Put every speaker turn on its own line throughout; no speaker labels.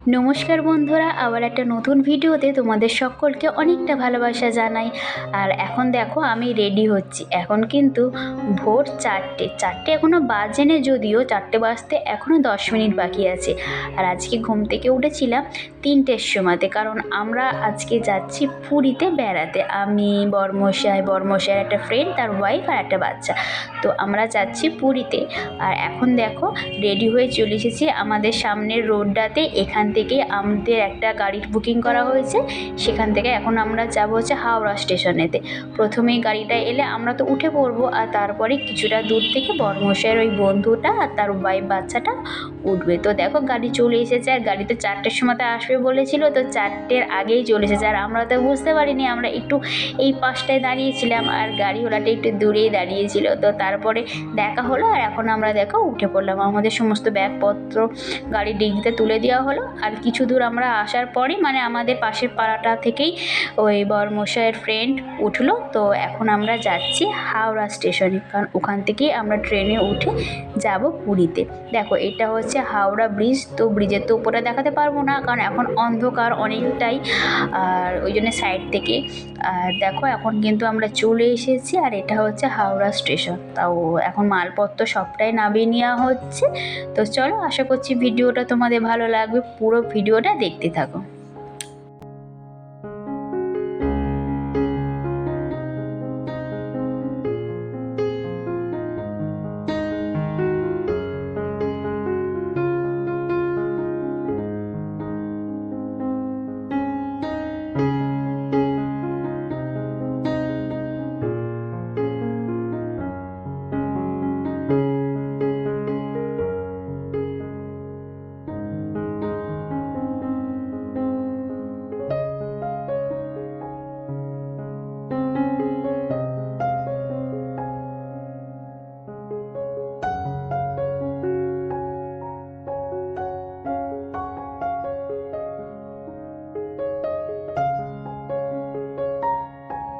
নমস্কার বন্ধুরা, আবার একটা নতুন ভিডিওতে তোমাদের সকলকে অনেকটা ভালোবাসা জানাই। আর এখন দেখো, আমি রেডি হচ্ছি। এখন কিন্তু ভোর চারটে। চারটে এখনও বাজেনে যদিও, চারটে বাজতে এখনও দশ মিনিট বাকি আছে। আর আজকে ঘুম থেকে উঠেছিলাম তিনটের সময়তে, কারণ আমরা আজকে যাচ্ছি পুরীতে বেড়াতে। আমি, বর্মশাই, বর্মশাইয়ের একটা ফ্রেন্ড তার ওয়াইফ আর একটা বাচ্চা। তো আমরা যাচ্ছি পুরীতে। আর এখন দেখো রেডি হয়ে চলে এসেছি আমাদের সামনের রোডটাতে এখান থেকে আমাদের একটা গাড়ির বুকিং করা হয়েছে। সেখান থেকে এখন আমরা যাব হচ্ছে হাওড়া স্টেশনেতে। প্রথমেই গাড়িটা এলে আমরা তো উঠে পড়ব আর তারপরে কিছুটা দূর থেকে বর্মশাইয়ের ওই বন্ধুটা আর তার ওয়াইফ বাচ্চাটা উঠবে। তো দেখো গাড়ি চলে এসেছে আর গাড়িতে চারটের সময়তে আসবে বলেছিল, তো চারটের আগেই চলে এসেছে। আর আমরা তো বুঝতে পারিনি, আমরা একটু এই পাশটায় দাঁড়িয়েছিলাম আর গাড়িওয়ালাটা একটু দূরেই দাঁড়িয়েছিল। তো তারপরে দেখা হলো আর এখন আমরা দেখো উঠে পড়লাম। আমাদের সমস্ত ব্যাগপত্র গাড়ির ডিগিতে তুলে দেওয়া হলো। আর কিছু দূর আমরা আসার পরই মানে আমাদের পাশের পাড়াটা থেকেই ওই বরমশাইয়ের ফ্রেন্ড উঠল। তো এখন আমরা যাচ্ছি হাওড়া স্টেশনে কারণ ওখান থেকেই আমরা ট্রেনে উঠে যাব পুরীতে। দেখো, এটা হচ্ছে হাওড়া ব্রিজ তো ব্রিজের তো উপরে দেখাতে পারব না, কারণ এখন অন্ধকার অনেকটাই, আর ওই জন্য সাইড থেকে। আর দেখো, এখন কিন্তু আমরা চলে এসেছি, আর এটা হচ্ছে হাওড়া স্টেশন তাও এখন মালপত্র সবটাই নামিয়ে নেওয়া হচ্ছে। তো চলো, আশা করছি ভিডিওটা তোমাদের ভালো লাগবে। পুরো ভিডিওটা দেখতে থাকো।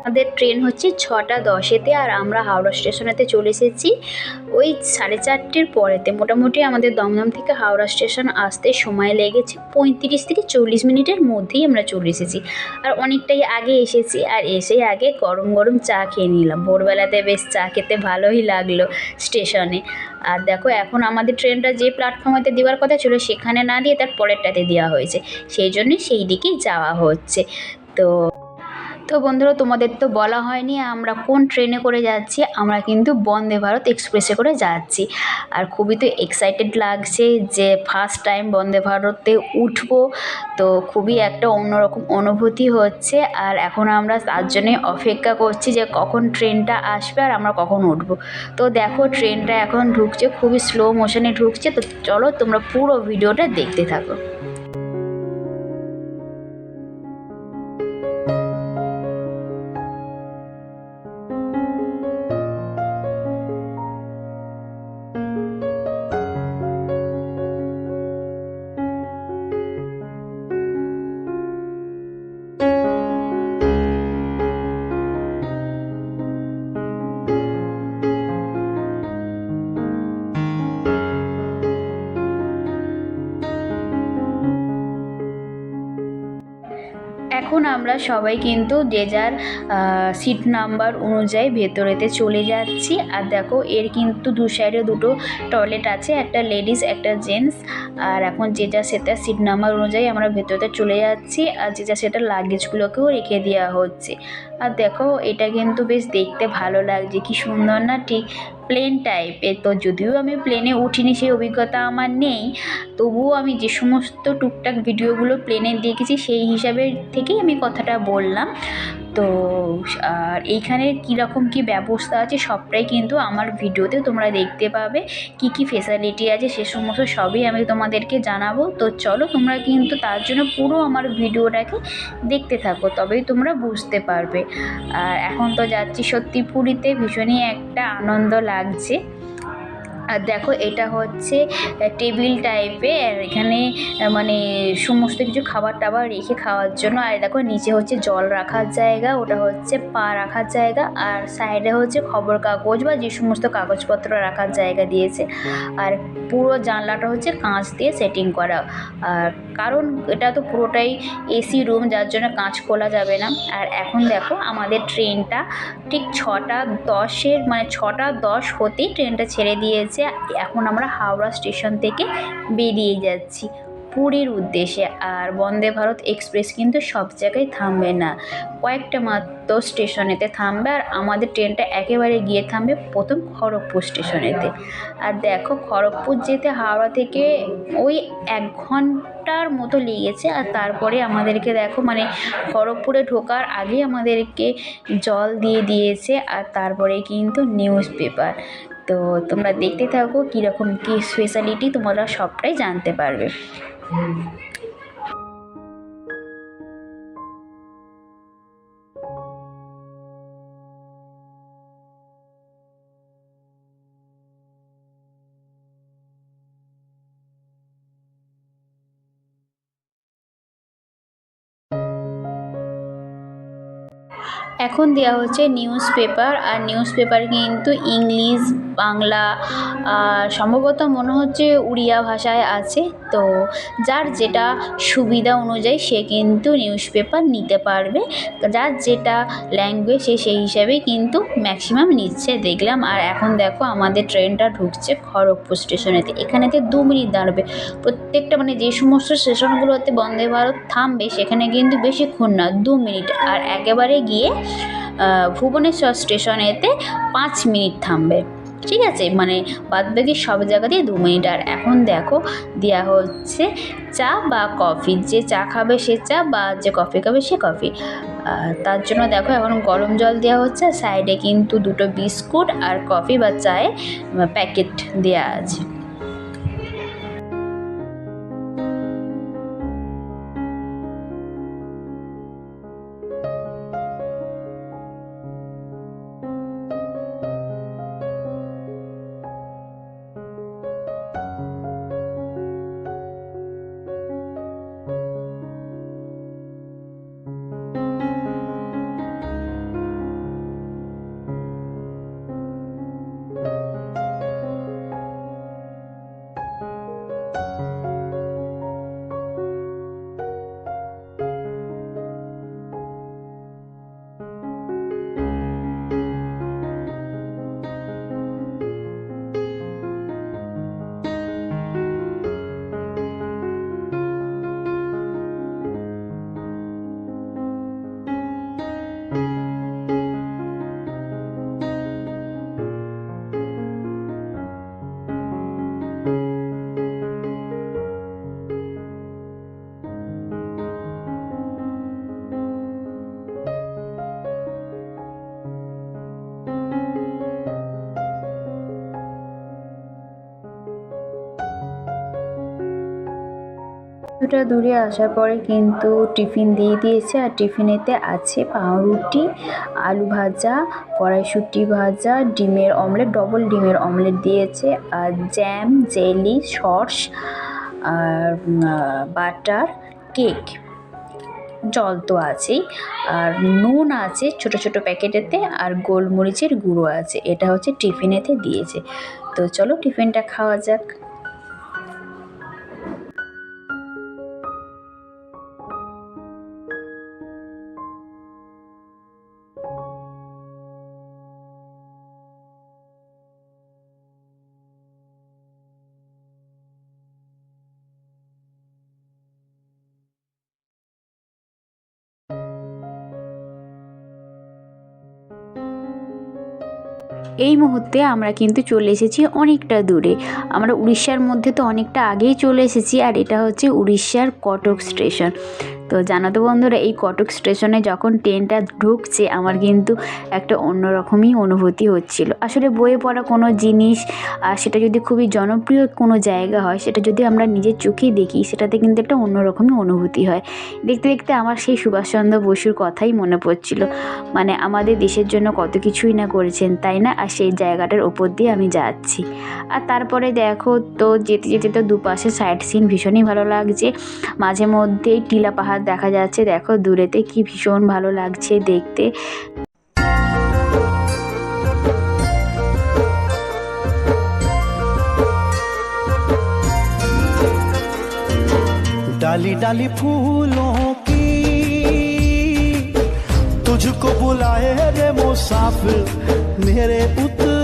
আমাদের ট্রেন হচ্ছে ছটা দশেতে আর আমরা হাওড়া স্টেশনেতে চলে এসেছি। ওই সাড়ে চারটের পরেতে। মোটামুটি আমাদের দমদম থেকে হাওড়া স্টেশন আসতে সময় লেগেছে পঁয়ত্রিশ থেকে চল্লিশ মিনিটের মধ্যেই আমরা চলে এসেছি। আর অনেকটাই আগে এসেছি আর এসে আগে গরম গরম চা খেয়ে নিলাম। ভোরবেলাতে বেশ চা খেতে ভালোই লাগল স্টেশনে। আর দেখো, এখন আমাদের ট্রেনটা যে প্ল্যাটফর্মেতে দেওয়ার কথা ছিল সেখানে না দিয়ে তার পরেরটাতে দেওয়া হয়েছে। সেই জন্যই সেই দিকেই যাওয়া হচ্ছে। তো তো বন্ধুরা, তোমাদের তো বলা হয়নি আমরা কোন ট্রেনে করে যাচ্ছি, আমরা কিন্তু বন্দে ভারত এক্সপ্রেসে করে যাচ্ছি। আর খুবই তো এক্সাইটেড লাগছে যে ফার্স্ট টাইম বন্দে ভারতে উঠবো, তো খুবই একটা অন্যরকম অনুভূতি হচ্ছে। আর এখন আমরা তার জন্যে অপেক্ষা করছি যে কখন ট্রেনটা আসবে আর আমরা কখন উঠবো। তো দেখো, ট্রেনটা এখন ঢুকছে, খুবই স্লো মোশনে ঢুকছে, তো চলো তোমরা পুরো ভিডিওটা দেখতে থাকো। এখন আমরা সবাই কিন্তু যে যার সিট নাম্বার অনুযায়ী ভেতরেতে চলে যাচ্ছি। আর দেখো, এর কিন্তু দু সাইডে দুটো টয়লেট আছে, একটা লেডিস একটা জেন্টস আর এখন যে যা সেটা সিট নাম্বার অনুযায়ী আমরা ভেতরেতে চলে যাচ্ছি। আর যে যা সেটা লাগেজগুলোকেও রেখে দেওয়া হচ্ছে। আর দেখো, এটা কিন্তু বেশ দেখতে ভালো লাগছে, কি সুন্দর না? ঠিক প্লেন টাইপের তো যদিও আমি প্লেনে উঠিনি, সেই অভিজ্ঞতা আমার নেই। তবুও আমি যে সমস্ত টুকটাক ভিডিওগুলো প্লেনে দেখেছি, সেই হিসাবে থেকেই আমি কথাটা বললাম। তো, আর এইখানে কীরকম কী ব্যবস্থা আছে সবটাই কিন্তু আমার ভিডিওতে তোমরা দেখতে পাবে। কি কি ফেসিলিটি আছে সে সমস্ত সবই আমি তোমাদেরকে জানাব। তো চলো তোমরা কিন্তু তার জন্য পুরো আমার ভিডিওটাকে দেখতে থাকো, তবেই তোমরা বুঝতে পারবে। আর এখন তো যাচ্ছি সত্যি পুরীতে ভীষণই একটা আনন্দ লাগছে। আর দেখো এটা হচ্ছে টেবিল টাইপের আর এখানে মানে সমস্ত কিছু খাবার টাবার রেখে খাওয়ার জন্য। আর দেখো নিচে হচ্ছে জল রাখার জায়গা, ওটা হচ্ছে পা রাখার জায়গা, আর সাইডে হচ্ছে খবর কাগজ বা যে সমস্ত কাগজপত্র রাখার জায়গা দিয়েছে। আর পুরো জানলাটা হচ্ছে কাঁচ দিয়ে সেটিং করা। আর কারণ এটা তো পুরোটাই এসি রুম যার জন্য কাঁচ খোলা যাবে না। আর এখন দেখো আমাদের ট্রেনটা ঠিক ছটা দশের মানে ছটা দশ হতেই ট্রেনটা ছেড়ে দিয়েছে। এখন আমরা হাওড়া স্টেশন থেকে বেরিয়ে যাচ্ছি। পুরীর উদ্দেশ্যে। আর বন্দে ভারত এক্সপ্রেস কিন্তু সব জায়গায় থামবে না। কয়েকটা মাত্র স্টেশনেতে থামবে আর আমাদের ট্রেনটা একেবারে গিয়ে থামবে প্রথম খড়গপুর স্টেশনেতে। আর দেখো, খড়গপুর যেতে হাওড়া থেকে ওই এক ঘণ্টার মতো লেগেছে। আর তারপরে আমাদেরকে দেখো মানে খড়গপুরে ঢোকার আগে আমাদেরকে জল দিয়ে দিয়েছে। আর তারপরে কিন্তু নিউজ পেপার তো তোমরা দেখতে থাকো কীরকম কী স্পেশালিটি তোমরা সবটাই জানতে পারবে। এখন দেওয়া হচ্ছে নিউজ পেপার আর নিউজ পেপার কিন্তু ইংলিশ, বাংলা সম্ভবত মনে হচ্ছে উড়িয়া ভাষায় আছে। তো যার যেটা সুবিধা অনুযায়ী সে কিন্তু নিউজ পেপার নিতে পারবে। যার যেটা ল্যাঙ্গুয়েজ সে সেই হিসাবেই কিন্তু ম্যাক্সিমাম নিচ্ছে, দেখলাম। আর এখন দেখো আমাদের ট্রেনটা ঢুকছে খড়গপুর স্টেশনেতে। এখানেতে দু মিনিট দাঁড়াবে। প্রত্যেকটা মানে যে সমস্ত স্টেশনগুলোতে বন্দে ভারত থামবে, সেখানে কিন্তু বেশিক্ষণ না, দু মিনিট। আর একেবারে গিয়ে ভুবনেশ্বর স্টেশনেতে পাঁচ মিনিট থামবে। ঠিক আছে? মানে বাদবাকি সব জায়গাতেই দু মিনিট। আর এখন দেখো দেওয়া হচ্ছে চা বা কফি। যে চা খাবে সে চা বা যে কফি খাবে সে কফি। তার জন্য দেখো, এখন গরম জল দেওয়া হচ্ছে। সাইডে কিন্তু দুটো বিস্কুট আর কফি বা চায়ে প্যাকেট দেওয়া আছে। কিছুটা দূরে আসার পরে কিন্তু টিফিন দিয়ে দিয়েছে। আর টিফিনেতে আছে পাউরুটি, আলু ভাজা, কড়াইশুঁটি ভাজা, ডিমের অমলেট, ডবল ডিমের অমলেট দিয়েছে। আর জ্যাম, জেলি সস আর বাটার, কেক। জল তো আছেই। আর নুন আছে ছোট ছোট প্যাকেটেতে আর গোলমরিচের গুঁড়ো আছে। এটা হচ্ছে টিফিনেতে দিয়েছে। তো চলো টিফিনটা খাওয়া যাক। এই মুহূর্তে আমরা কিন্তু চলে এসেছি অনেকটা দূরে। আমরা উড়িষ্যার মধ্যে তো অনেকটা আগেই চলে এসেছি, আর এটা হচ্ছে উড়িষ্যার কটক স্টেশন। তো জানো তো বন্ধুরা, এই কটক স্টেশনে যখন ট্রেনটা ঢুকছে, আমার কিন্তু একটা অন্যরকমই অনুভূতি হচ্ছিল। আসলে বইয়ে পড়া কোনো জিনিস সেটা যদি খুবই জনপ্রিয় কোনো জায়গা হয়, সেটা যদি আমরা নিজের চোখে দেখি, সেটাতে কিন্তু একটা অন্যরকমই অনুভূতি হয়। দেখতে দেখতে আমার সেই সুভাষচন্দ্র বসুর কথাই মনে পড়ছিল। মানে আমাদের দেশের জন্য কত কিছুই না করেছেন, তাই না? আর সেই জায়গাটার ওপর দিয়ে আমি যাচ্ছি। আর তারপরে দেখো তো, যেতে যেতে তো দুপাশে সাইড সিন ভীষণই ভালো লাগছে। মাঝে মধ্যেই টিলা পাহাড় দেখা যাচ্ছে দেখো দূরেতে কি ভীষণ ভালো লাগছে দেখতে
डाली डाली फूलों की तुझको बुलाए रे मुसाफिर मेरे उत्तराखंड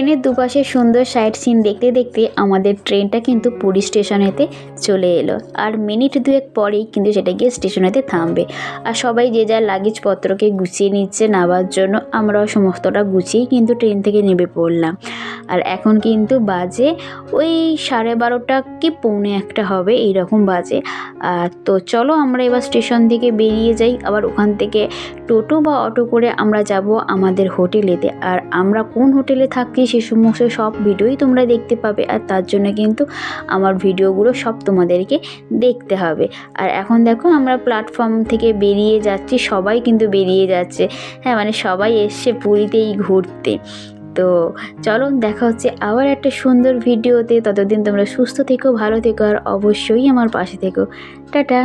ট্রেনের দুপাশে সুন্দর সাইড সিন দেখতে দেখতে আমাদের ট্রেনটা কিন্তু পুরী স্টেশনেতে চলে এলো। আর মিনিট দুয়েক পরেই কিন্তু সেটা গিয়ে স্টেশনেতে থামবে। আর সবাই যে যার লাগেজপত্রকে গুছিয়ে নিচ্ছে নামার জন্য আমরাও সমস্তটা গুছিয়েই কিন্তু ট্রেন থেকে নেমে পড়লাম। আর এখন কিন্তু বাজে ওই সাড়ে বারোটা কি পৌনে একটা হবে এইরকম বাজে। আর তো চলো আমরা এবার স্টেশন থেকে বেরিয়ে যাই। আবার ওখান থেকে টোটো বা অটো করে আমরা যাব আমাদের হোটেলেতে আর আমরা কোন হোটেলে থাকি সে সমস্ত সব ভিডিওই তোমরা দেখতে পাবে আর তার জন্য কিন্তু আমার ভিডিওগুলো সব তোমাদেরকে দেখতে হবে। আর এখন দেখো আমরা প্ল্যাটফর্ম থেকে বেরিয়ে যাচ্ছি, সবাই কিন্তু বেরিয়ে যাচ্ছে। হ্যাঁ মানে সবাই এসছে পুরীতেই ঘুরতে। তো চলো দেখা হচ্ছে আবার একটা সুন্দর ভিডিওতে। ততদিন তোমরা সুস্থ থেকো, ভালো থেকো আর অবশ্যই আমার পাশে থেকো। টাটা!